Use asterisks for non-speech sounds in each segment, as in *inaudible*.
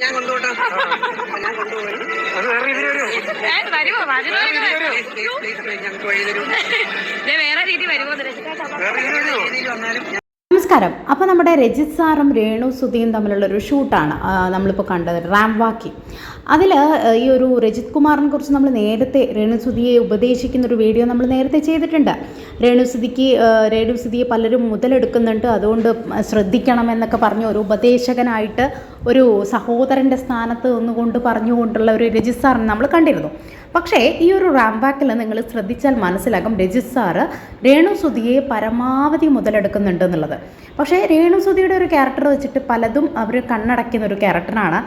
ഞാൻ കൊണ്ടുപോട്ടോ ഞാൻ കൊണ്ടുപോയി. ഞങ്ങൾക്ക് വഴി തരും. വേറെ രീതി വരുമോ? വന്നാലും നമസ്കാരം. അപ്പോൾ നമ്മുടെ രജിത് സാറും രേണു സുധിയും തമ്മിലുള്ള ഒരു ഷൂട്ടാണ് നമ്മളിപ്പോൾ കണ്ടത് റാംവാക്കി. അതിൽ ഈ ഒരു രജിത് കുമാറിനെ കുറിച്ച് നമ്മൾ നേരത്തെ രേണു സുധിയെ ഉപദേശിക്കുന്ന ഒരു വീഡിയോ നമ്മൾ നേരത്തെ ചെയ്തിട്ടുണ്ട്. രേണു സുധിക്ക് രേണു സുധിയെ പലരും മുതലെടുക്കുന്നുണ്ട്. അതുകൊണ്ട് ശ്രദ്ധിക്കണം എന്നൊക്കെ പറഞ്ഞ് ഒരു ഉപദേശകനായിട്ട് ഒരു സഹോദരന്റെ സ്ഥാനത്ത് നിന്നുകൊണ്ട് പറഞ്ഞുകൊണ്ടുള്ള ഒരു രജിത് സാറിനെ നമ്മൾ കണ്ടിരുന്നു. പക്ഷേ ഈ ഒരു റാംബാക്കിൽ നിങ്ങൾ ശ്രദ്ധിച്ചാൽ മനസ്സിലാകും രജിത് സാറ് രേണു സുധിയെ പരമാവധി മുതലെടുക്കുന്നുണ്ട് എന്നുള്ളത്. പക്ഷേ രേണുസുതിയുടെ ഒരു ക്യാരക്ടർ വെച്ചിട്ട് പലതും അവർ കണ്ണടയ്ക്കുന്ന ഒരു ക്യാരക്ടറാണ്.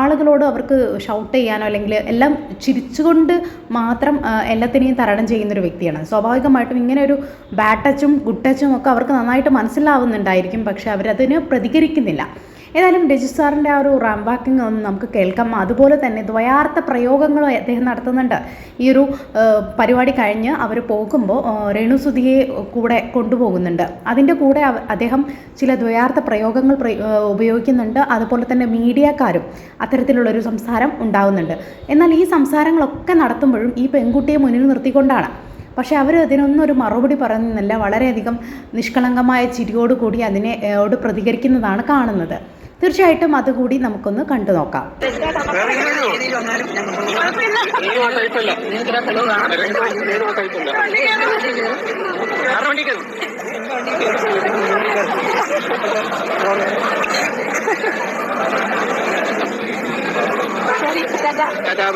ആളുകളോട് അവർക്ക് ഷൗട്ട് ചെയ്യാനോ അല്ലെങ്കിൽ എല്ലാം ചിരിച്ചുകൊണ്ട് മാത്രം എല്ലാത്തിനെയും തരണം ചെയ്യുന്നൊരു വ്യക്തിയാണ്. സ്വാഭാവികമായിട്ടും ഇങ്ങനെ ഒരു ബാഡ് ടച്ചും ഗുഡ് ടച്ചും ഒക്കെ അവർക്ക് നന്നായിട്ട് മനസ്സിലാവുന്നുണ്ടായിരിക്കും. പക്ഷേ അവരതിന് പ്രതികരിക്കുന്നില്ല. ഏതായാലും രജിസ്ട്രാറിന്റെ ആ ഒരു റാംബാക്കിംഗ് ഒന്ന് നമുക്ക് കേൾക്കാം. അതുപോലെ തന്നെ ദ്വയാർത്ഥ പ്രയോഗങ്ങളും അദ്ദേഹം നടത്തുന്നുണ്ട്. ഈ ഒരു പരിപാടി കഴിഞ്ഞ് അവർ പോകുമ്പോൾ രേണു രേണുസുതിയെ കൂടെ കൊണ്ടുപോകുന്നുണ്ട്. അതിന്റെ കൂടെ അദ്ദേഹം ചില ദ്വയാർത്ഥ പ്രയോഗങ്ങൾ ഉപയോഗിക്കുന്നുണ്ട്. അതുപോലെ തന്നെ മീഡിയക്കാരും അത്തരത്തിലുള്ളൊരു സംസാരം ഉണ്ടാകുന്നുണ്ട് എന്നാൽ ഈ സംസാരങ്ങളൊക്കെ നടത്തുമ്പോഴും ഈ പെൺകുട്ടിയെ മുന്നിൽ നിർത്തിക്കൊണ്ടാണ്. പക്ഷേ അവർ അതിനൊന്നും ഒരു മറുപടി പറയുന്നില്ല. വളരെയധികം നിഷ്കളങ്കമായ ചിരിയോടുകൂടി അതിനെ ഓട് പ്രതികരിക്കുന്നതാണ് കാണുന്നത്. തീർച്ചയായിട്ടും അതുകൂടി നമുക്കൊന്ന് കണ്ടു നോക്കാം.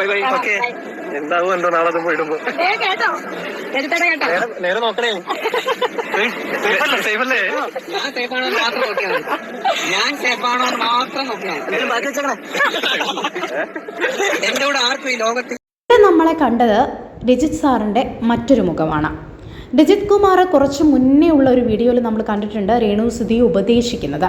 Bye bye. ഓക്കെ. എന്താവും എന്തോ നാളെ അത് പോയിടുമ്പോ കേട്ടോ. കേട്ടോ. നേരെ നോക്കണേ. *laughs* സേഫ് അല്ലേ സേഫ് അല്ലേ ഞാൻ സേഫാണോ ആണോ മാത്രം നോക്കിയാൽ ഞാൻ സേഫാണോ മാത്രം നോക്കിയാൽ മതി. ബാക്കി വെച്ചേക്കണേ. എന്റെ കൂടെ ആർക്കും ഈ ലോകത്തിൽ നമ്മളെ കണ്ടത് രജിത് സാറിന്റെ മറ്റൊരു മുഖമാണ്. രജിത് കുമാർ കുറച്ച് മുന്നേ ഉള്ള ഒരു വീഡിയോയിൽ നമ്മൾ കണ്ടിട്ടുണ്ട് രേണു സുധിയെ ഉപദേശിക്കുന്നത്.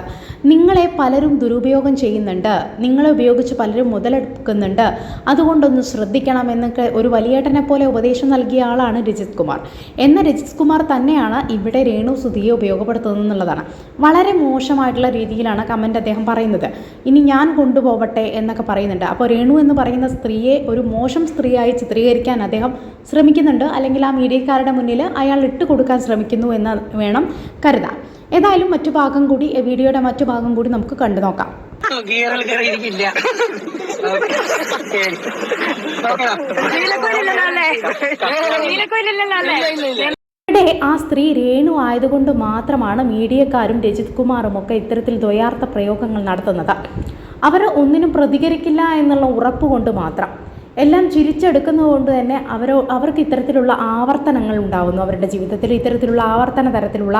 നിങ്ങളെ പലരും ദുരുപയോഗം ചെയ്യുന്നുണ്ട്. നിങ്ങളെ ഉപയോഗിച്ച് പലരും മുതലെടുക്കുന്നുണ്ട്. അതുകൊണ്ടൊന്ന് ശ്രദ്ധിക്കണം എന്നൊക്കെ ഒരു വലിയേട്ടനെ പോലെ ഉപദേശം നൽകിയ ആളാണ് രജിത് കുമാർ. എന്ന രജിത് കുമാർ തന്നെയാണ് ഇവിടെ രേണു സുധിയെ ഉപയോഗപ്പെടുത്തുന്നത് എന്നുള്ളതാണ്. വളരെ മോശമായിട്ടുള്ള രീതിയിലാണ് കമന്റ് അദ്ദേഹം പറയുന്നത്. ഇനി ഞാൻ കൊണ്ടുപോവട്ടെ എന്നൊക്കെ പറയുന്നുണ്ട്. അപ്പോൾ രേണു എന്ന് പറയുന്ന സ്ത്രീയെ ഒരു മോശം സ്ത്രീയായി ചിത്രീകരിക്കാൻ അദ്ദേഹം ശ്രമിക്കുന്നുണ്ട്. അല്ലെങ്കിൽ ആ മീഡിയക്കാരുടെ മുന്നിൽ അയാൾ ഇട്ട് കൊടുക്കാൻ ശ്രമിക്കുന്നു എന്ന് വേണം കരുതാം ഏതായാലും മറ്റു ഭാഗം കൂടി വീഡിയോയുടെ മറ്റു ഭാഗം കൂടി നമുക്ക് കണ്ടു നോക്കാം. ഇവിടെ ആ സ്ത്രീ രേണു ആയതുകൊണ്ട് മാത്രമാണ് മീഡിയക്കാരും രജിത് കുമാറും ഒക്കെ ഇത്തരത്തിൽ ദ്വയാർത്ഥ പ്രയോഗങ്ങൾ നടത്തുന്നത്. അവർ ഒന്നിനും പ്രതികരിക്കില്ല എന്നുള്ള ഉറപ്പ് കൊണ്ട് മാത്രം. എല്ലാം ചിരിച്ചെടുക്കുന്നത് കൊണ്ട് തന്നെ അവരോ അവർക്ക് ഇത്തരത്തിലുള്ള ആവർത്തനങ്ങൾ ഉണ്ടാകുന്നു അവരുടെ ജീവിതത്തിൽ ഇത്തരത്തിലുള്ള ആവർത്തന തരത്തിലുള്ള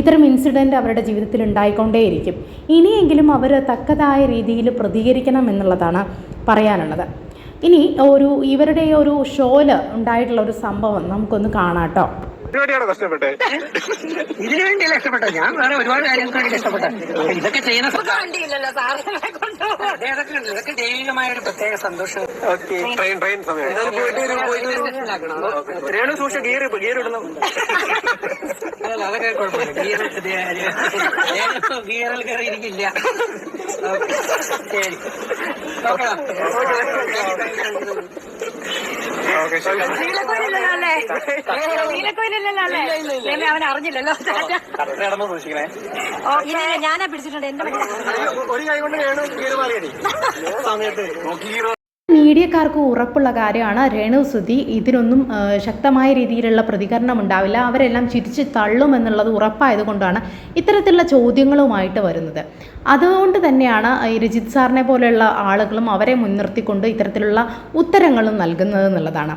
ഇത്തരം ഇൻസിഡന്റ് അവരുടെ ജീവിതത്തിൽ ഉണ്ടായിക്കൊണ്ടേയിരിക്കും. ഇനിയെങ്കിലും അവർ തക്കതായ രീതിയിൽ പ്രതികരിക്കണം എന്നുള്ളതാണ് പറയാനുള്ളത്. ഇനി ഒരു ഇവരുടെ ഒരു ഷോയിൽ ഉണ്ടായിട്ടുള്ള ഒരു സംഭവം നമുക്കൊന്ന് കാണാം കേട്ടോ. ഇതിനുവേണ്ടിയാണോ കഷ്ടപ്പെട്ടെ? ഇതിനു വേണ്ടിയല്ല ഇഷ്ടപ്പെട്ടത് ഞാൻ വേറെ ഒരുപാട് കാര്യങ്ങൾക്ക് വേണ്ടി ഇഷ്ടപ്പെട്ടത് ഇതൊക്കെ ചെയ്യുന്ന വണ്ടിയില്ലല്ലോ സാറിനെ കൊണ്ടുപോകും അതെ, അതൊക്കെ ഉണ്ട്. ഇതൊക്കെ ദൈവികമായ ഒരു പ്രത്യേക സന്തോഷം. ഓക്കെ ട്രെയിൻ ട്രെയിൻ സമയം. ഏതായാലും പോയിട്ട് വരൂ, പോയിട്ട് വരൂ. രേണു സൂക്ഷിച്ച ഗിയർ ഗിയർ ഇടുന്നു. അല്ല, അതൊക്കെ കുഴപ്പമില്ല. ഗിയർ ഗിയറിൽ കയറി ഇരിക്കില്ല. ഓക്കേ. ശരി. നോക്കണം. അവൻ അറിഞ്ഞില്ലല്ലോ. ഓ ഇല്ല ഞാനാ പിടിച്ചിട്ടുണ്ട്. എന്റെ ഒരു കൈ കൊണ്ട് വേണം *laughs* സമയത്ത്. മീഡിയക്കാർക്ക് ഉറപ്പുള്ള കാര്യമാണ് രേണു സുധി. ഇതിനൊന്നും ശക്തമായ രീതിയിലുള്ള പ്രതികരണം ഉണ്ടാവില്ല. അവരെല്ലാം ചിരിച്ച് തള്ളുമെന്നുള്ളത് ഉറപ്പായതുകൊണ്ടാണ് ഇത്തരത്തിലുള്ള ചോദ്യങ്ങളുമായിട്ട് വരുന്നത്. അതുകൊണ്ട് തന്നെയാണ് ഈ രജിത് സാറിനെ പോലെയുള്ള ആളുകളും അവരെ മുൻനിർത്തിക്കൊണ്ട് ഇത്തരത്തിലുള്ള ഉത്തരങ്ങളും നൽകുന്നത് എന്നുള്ളതാണ്.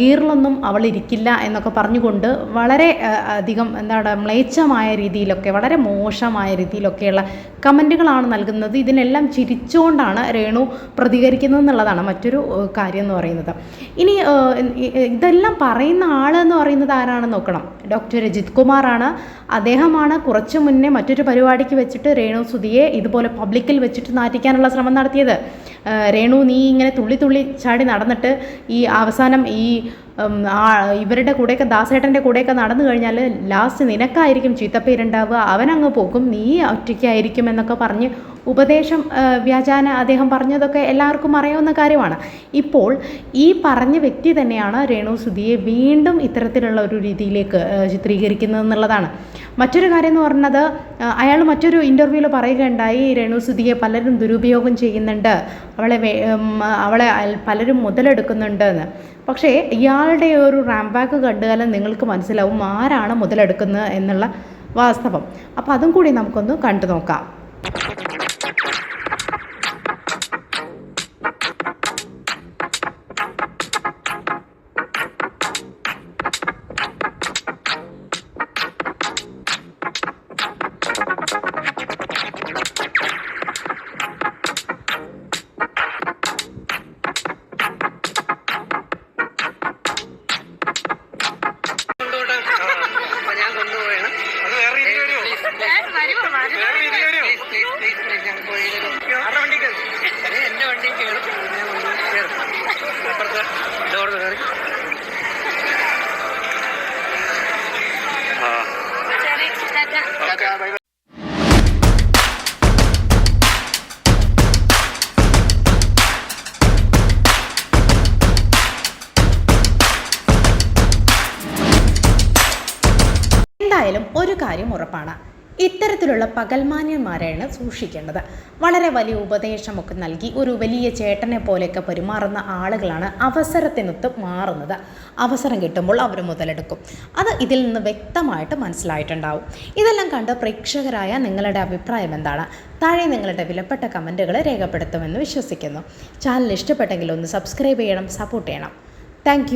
ഗീറിലൊന്നും അവൾ ഇരിക്കില്ല എന്നൊക്കെ പറഞ്ഞുകൊണ്ട് വളരെ അധികം എന്താണ് മ്ലേച്ഛമായ രീതിയിലൊക്കെ വളരെ മോശമായ രീതിയിലൊക്കെയുള്ള കമന്റുകളാണ് നൽകുന്നത്. ഇതിനെല്ലാം ചിരിച്ചുകൊണ്ടാണ് രേണു പ്രതികരിക്കുന്നത് മറ്റൊരു കാര്യം എന്ന് പറയുന്നത്. ഇനി ഇതെല്ലാം പറയുന്ന ആൾ എന്ന് പറയുന്നത് ആരാണെന്ന് നോക്കണം. ഡോക്ടർ രജിത് കുമാറാണ്. അദ്ദേഹമാണ് കുറച്ച് മുന്നേ മറ്റൊരു പരിപാടിക്ക് വെച്ചിട്ട് രേണു സുധിയെ ഇതുപോലെ പബ്ലിക്കിൽ വെച്ചിട്ട് നാറ്റിക്കാനുള്ള ശ്രമം നടത്തിയത്. രേണു നീ ഇങ്ങനെ തുള്ളി തുള്ളി ചാടി നടന്നിട്ട് ഈ അവസാനം ഈ ഇവരുടെ കൂടെയൊക്കെ ദാസേട്ടന്റെ കൂടെയൊക്കെ നടന്നു കഴിഞ്ഞാൽ ലാസ്റ്റ് നിനക്കായിരിക്കും ചീത്തപ്പേരുണ്ടാവുക. അവനങ്ങ് പോകും നീ ഒറ്റയ്ക്കായിരിക്കും എന്നൊക്കെ പറഞ്ഞ് ഉപദേശം വ്യാജാന അദ്ദേഹം പറഞ്ഞതൊക്കെ എല്ലാവർക്കും അറിയാവുന്ന കാര്യമാണ്. ഇപ്പോൾ ഈ പറഞ്ഞ വ്യക്തി തന്നെയാണ് രേണു സുധിയെ വീണ്ടും ഇത്തരത്തിലുള്ള ഒരു രീതിയിലേക്ക് ചിത്രീകരിക്കുന്നത് എന്നുള്ളതാണ്. മറ്റൊരു കാര്യം എന്ന് പറഞ്ഞത് അയാൾ മറ്റൊരു ഇന്റർവ്യൂവിൽ പറയുകയുണ്ടായി രേണു സുധിയെ പലരും ദുരുപയോഗം ചെയ്യുന്നുണ്ട്. അവളെ അവളെ പലരും മുതലെടുക്കുന്നുണ്ടെന്ന്. പക്ഷേ ഇയാളുടെ ഒരു റാംബാക്ക് കണ്ടുകാലം നിങ്ങൾക്ക് മനസ്സിലാവും ആരാണ് മുതലെടുക്കുന്നത് എന്നുള്ള വാസ്തവം. അപ്പോൾ അതും കൂടി നമുക്കൊന്ന് കണ്ടു നോക്കാം. എന്തായാലും ഒരു കാര്യം ഉറപ്പാണ്. ഇത്തരത്തിലുള്ള പകൽമാന്യന്മാരെയാണ് സൂക്ഷിക്കേണ്ടത്. വളരെ വലിയ ഉപദേശമൊക്കെ നൽകി ഒരു വലിയ ചേട്ടനെ പോലെയൊക്കെ പെരുമാറുന്ന ആളുകളാണ് അവസരത്തിനൊത്ത് മാറുന്നത്. അവസരം കിട്ടുമ്പോൾ അവർ മുതലെടുക്കും. അത് ഇതിൽ നിന്ന് വ്യക്തമായിട്ട് മനസ്സിലായിട്ടുണ്ടാവും. ഇതെല്ലാം കണ്ട് പ്രേക്ഷകരായ നിങ്ങളുടെ അഭിപ്രായം എന്താണ്? താഴെ നിങ്ങളുടെ വിലപ്പെട്ട കമന്റുകൾ രേഖപ്പെടുത്തുമെന്ന് വിശ്വസിക്കുന്നു. ചാനൽ ഇഷ്ടപ്പെട്ടെങ്കിൽ ഒന്ന് സബ്സ്ക്രൈബ് ചെയ്യണം സപ്പോർട്ട് ചെയ്യണം. താങ്ക്